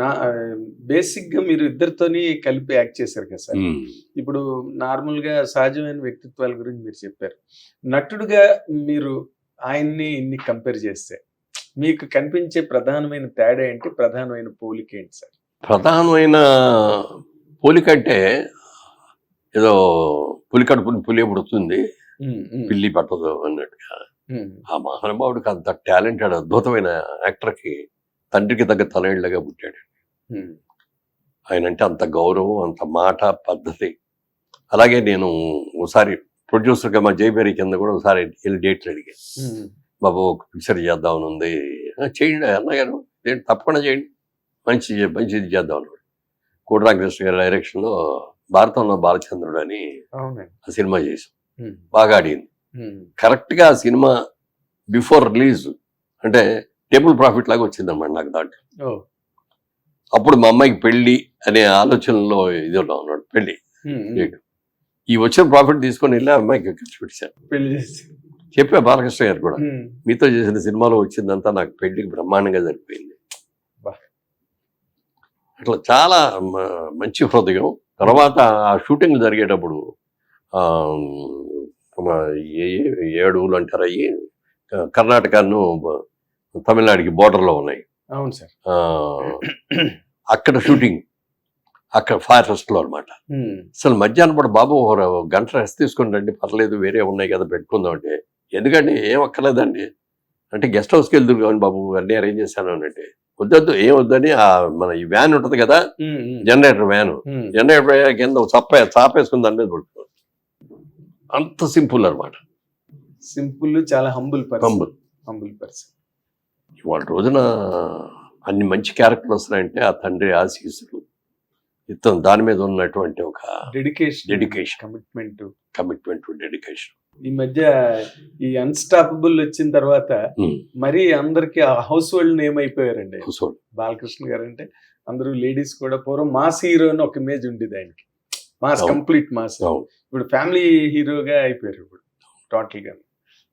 నా బేసిక్గా మీరు ఇద్దరితోని కలిపి యాక్ట్ చేశారు కదా సార్. ఇప్పుడు నార్మల్గా సహజమైన వ్యక్తిత్వాల గురించి మీరు చెప్పారు. నటుడుగా మీరు ఆయన్ని ఇన్ని కంపేర్ చేస్తే మీకు కనిపించే ప్రధానమైన తేడా ఏంటి? ప్రధానమైన పోలిక ఏంటి సార్? ప్రధానమైన పోలిక అంటే ఏదో పులి కడుపుని పులి పుడుతుంది పిల్లి పట్టదు అన్నట్టుగా. ఆ మహానుభావుడికి అంత టాలెంటెడ్ అద్భుతమైన యాక్టర్కి తండ్రికి తగ్గ తనయుళ్ళగా పుట్టాడు. ఆయన అంటే అంత గౌరవం అంత మాట పద్ధతి. అలాగే నేను ఒకసారి ప్రొడ్యూసర్గా మా జైబేరి కింద కూడా ఒకసారి వెళ్ళి డేట్లు అడిగాను. బాబు ఒక పిక్చర్ చేద్దామని ఉంది. "ఆ, చేయండి అన్నగారు ఏంటి తప్పకుండా చేయండి. మంచి మంచిది చేద్దాం అన్నాడు. కోటి రామకృష్ణ గారి డైరెక్షన్లో భారతంలో బాలచంద్రుడు అని ఆ సినిమా చేసాం బాగా ఆడింది. కరెక్ట్గా ఆ సినిమా బిఫోర్ రిలీజ్ అంటే టేబుల్ ప్రాఫిట్ లాగా వచ్చిందన్నమాట నాకు దాంట్లో. అప్పుడు మా అమ్మాయికి పెళ్ళి అనే ఆలోచనలో ఇది ఉన్నాడు పెళ్ళి ఉమ్, చేయడం. ఈ వచ్చిన ప్రాఫిట్ తీసుకొని వెళ్ళి అమ్మాయికి ఖర్చు పెట్టాను పెళ్ళి చేసి. చెప్పా బాలకృష్ణ గారు కూడా మీతో చేసిన సినిమాలో వచ్చిందంతా నాకు పెళ్ళికి బ్రహ్మాండంగా సరిపోయింది బా. అట్లా చాలా మంచి హృదయం. తర్వాత ఆ షూటింగ్ జరిగేటప్పుడు ఆ, మన ఏ- ఏ- ఏడుగులు అంటారు అయ్యి కర్ణాటకను తమిళనాడుకి border లో ఉన్నాయి. అవును సార్. అక్కడ షూటింగ్ అక్కడ ఫారెస్ట్లో అనమాట అసలు మధ్యాహ్నం పూట బాబు ఒక గంట రెస్ట్ తీసుకుని రండి పర్లేదు వేరే ఉన్నాయి కదా పెట్టుకుందాం అంటే. ఎందుకంటే ఏం అక్కర్లేదండి. అంటే గెస్ట్ హౌస్కి వెళ్దురు కానీ బాబు అన్నీ అరేంజ్ చేశాను అని అంటే. వద్దొద్దు ఏం వద్దని ఆ మన ఈ వ్యాన్ ఉంటుంది కదా జనరేటర్ వ్యాన్ జనరేటర్ కింద చప్ప చాపేసుకుని దాని మీద పడుతుంది అంత సింపుల్ అనమాట సింపుల్ చాలా హంబుల్ Humble. హంబుల్ పర్సన్ ఇవాళ రోజున అన్ని మంచి క్యారెక్టర్లు వస్తున్నాయంటే ఆ తండ్రి ఆశీస్సులు. ఇతను దాని మీద ఉన్నటువంటి ఒక dedication Dedication. Commitment commitment dedication ఈ మధ్య ఈ అన్స్టాపబుల్ వచ్చిన తర్వాత మరి అందరికి హౌస్ హోల్డ్ నేమ్ అయిపోయారండి. బాలకృష్ణ గారు అంటే అందరూ లేడీస్ కూడా పూర్వం మాస్ హీరో అని ఒక ఇమేజ్ ఉండేది ఆయనకి. మాస్. కంప్లీట్ మాస్ ఇప్పుడు ఫ్యామిలీ హీరోగా అయిపోయారు ఇప్పుడు టోటల్గా